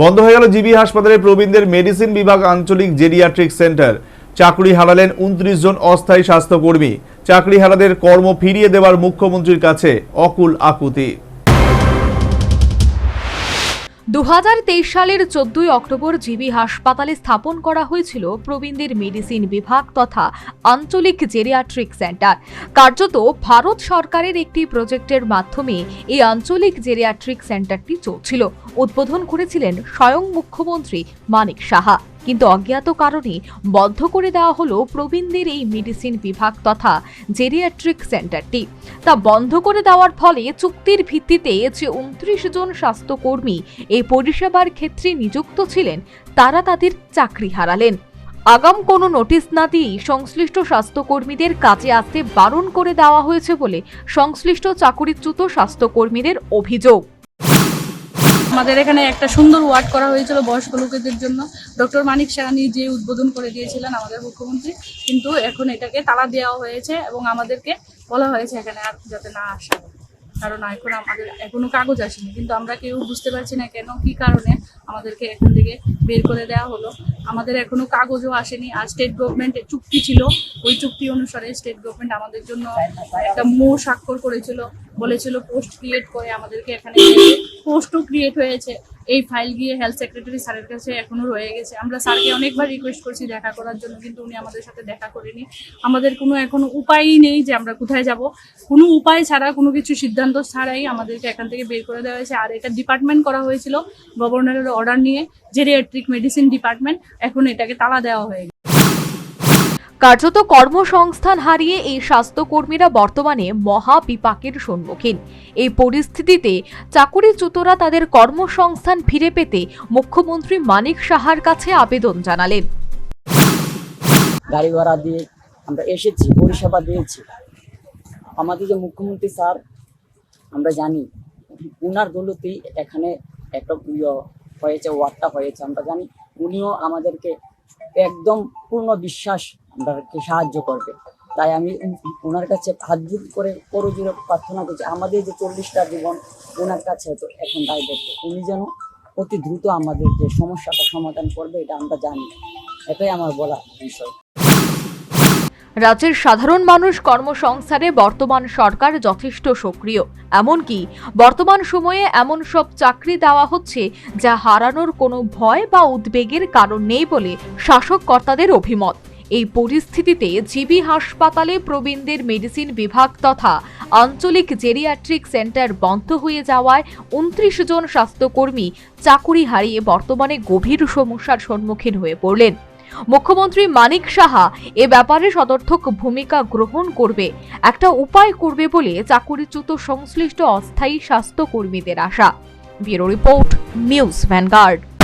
বন্ধ হয়ে গেল জিবি হাসপাতালে প্রবীণদের মেডিসিন বিভাগ আঞ্চলিক জেরিয়াট্রিক সেন্টার। চাকরি হারালেন উনত্রিশ জন অস্থায়ী স্বাস্থ্যকর্মী। চাকরি হারাদের কর্ম ফিরিয়ে দেওয়ার মুখ্যমন্ত্রীর কাছে অকুল আকুতি। দু হাজার তেইশ সালের চোদ্দই অক্টোবর জিবি হাসপাতালে স্থাপন করা হয়েছিল প্রবীণদের মেডিসিন বিভাগ তথা আঞ্চলিক জেরিয়াট্রিক সেন্টার কার্যত ভারত সরকারের একটি প্রজেক্টের মাধ্যমে এই আঞ্চলিক জেরিয়াট্রিক সেন্টারটি চলছিল। উদ্বোধন করেছিলেন স্বয়ং মুখ্যমন্ত্রী মানিক সাহা। কিন্তু অজ্ঞাত কারণে বন্ধ করে দেওয়া হলো প্রবীণদের এই মেডিসিন বিভাগ তথা জেরিয়াট্রিক সেন্টারটি তা বন্ধ করে দেওয়ার ফলে চুক্তির ভিত্তিতে যে উনত্রিশ জন স্বাস্থ্যকর্মী এই পরিষেবার ক্ষেত্রে নিযুক্ত ছিলেন, তারা তাদের চাকরি হারালেন। আগাম কোনো নোটিশ না দিয়েই সংশ্লিষ্ট স্বাস্থ্যকর্মীদের কাজে আসতে বারণ করে দেওয়া হয়েছে বলে সংশ্লিষ্ট চাকরিচ্যুত স্বাস্থ্যকর্মীদের অভিযোগ। আমাদের এখানে একটা সুন্দর ওয়ার্ড করা হয়েছিল বয়স্ক লোকেদের জন্য ডক্টর মানিক সাহানি যে উদ্বোধন করে দিয়েছিলেন আমাদের মুখ্যমন্ত্রী, কিন্তু এখন এটাকে তালা দেওয়া হয়েছে এবং আমাদেরকে বলা হয়েছে এখানে আর যাতে না আসা। কারণ এখন আমাদের এখনও কাগজ আসেনি। কিন্তু আমরা কেউ বুঝতে পারছি না কেন, কি কারণে আমাদেরকে এখান থেকে বের করে দেওয়া হলো। আমাদের এখনও কাগজও আসেনি। আর স্টেট গভর্নমেন্টের চুক্তি ছিল। ওই চুক্তি অনুসারে স্টেট গভর্নমেন্ট আমাদের জন্য একটা মো স্বাক্ষর করেছিল। বলেছিল পোস্ট ক্রিয়েট করে আমাদেরকে এখানে পোস্টও ক্রিয়েট হয়েছে। এই ফাইল গিয়ে হেলথ সেক্রেটারি স্যারের কাছে এখনও রয়ে গেছে। আমরা স্যারকে অনেকবার রিকোয়েস্ট করছি দেখা করার জন্য, কিন্তু উনি আমাদের সাথে দেখা করেনি। আমাদের কোনো এখনও উপায়ই নেই যে আমরা কোথায় যাব। কোনো উপায় ছাড়া কোনো কিছু সিদ্ধান্ত ছাড়াই আমাদেরকে এখান থেকে বের করে দেওয়া হয়েছে। আর এটা ডিপার্টমেন্ট করা হয়েছিল গভর্নরের অর্ডার নিয়ে জেরিয়াট্রিক মেডিসিন ডিপার্টমেন্ট এখন এটাকে তালা দেওয়া হয়ে কার্যত কর্মসংস্থান হারিয়ে এই স্বাস্থ্যকর্মীরা বর্তমানে মহা বিপাকের সম্মুখীন। এই পরিস্থিতিতে চাকুরিচ্যুতরা তাদের কর্মসংস্থান ফিরে পেতে মুখ্যমন্ত্রী মানিক সাহার কাছে আবেদন জানালেন। গাড়ি ভাড়া দিয়ে আমরা এসেছি, পরিষেবা দিয়েছি। আমাদের যে মুখ্যমন্ত্রী স্যার, আমরা জানি উনার দৌলতেই এখানে একটা ইয়ে হয়েছে, ওয়ার্ডটা হয়েছে। আমরা জানি উনিও আমাদেরকে একদম পূর্ণ বিশ্বাস আমাদেরকে সাহায্য করবে। তাই আমি ওনার কাছে হাত জোর করে করজোরে প্রার্থনা করছি। আমাদের যে চল্লিশটা জীবন ওনার কাছে তো এখন দায়বদ্ধ উনি যেন অতি দ্রুত আমাদের যে সমস্যাটা সমাধান করবে, এটা আমরা জানি। এটাই আমার বলা বিষয়। রাজ্যের সাধারণ মানুষ কর্মসংস্থানে বর্তমান সরকার যথেষ্ট সক্রিয়। এমনকি বর্তমান সময়ে এমন সব চাকরি দেওয়া হচ্ছে যা হারানোর কোনো ভয় বা উদ্বেগের কারণ নেই বলে শাসক কর্তাদের অভিমত। এই পরিস্থিতিতে জিবি হাসপাতালে প্রবীণদের মেডিসিন বিভাগ তথা আঞ্চলিক জেরিয়াট্রিক সেন্টার বন্ধ হয়ে যাওয়ায় উনত্রিশ জন স্বাস্থ্যকর্মী চাকুরি হারিয়ে বর্তমানে গভীর সমস্যার সম্মুখীন হয়ে পড়লেন। মুখ্যমন্ত্রী মানিক সাহা এ ব্যাপারে সদর্থক ভূমিকা গ্রহণ করবে, একটা উপায় করবে বলে চাকুরিচ্যুত সংশ্লিষ্ট অস্থায়ী স্বাস্থ্যকর্মীদের আশা। Bureau report, news Vanguard.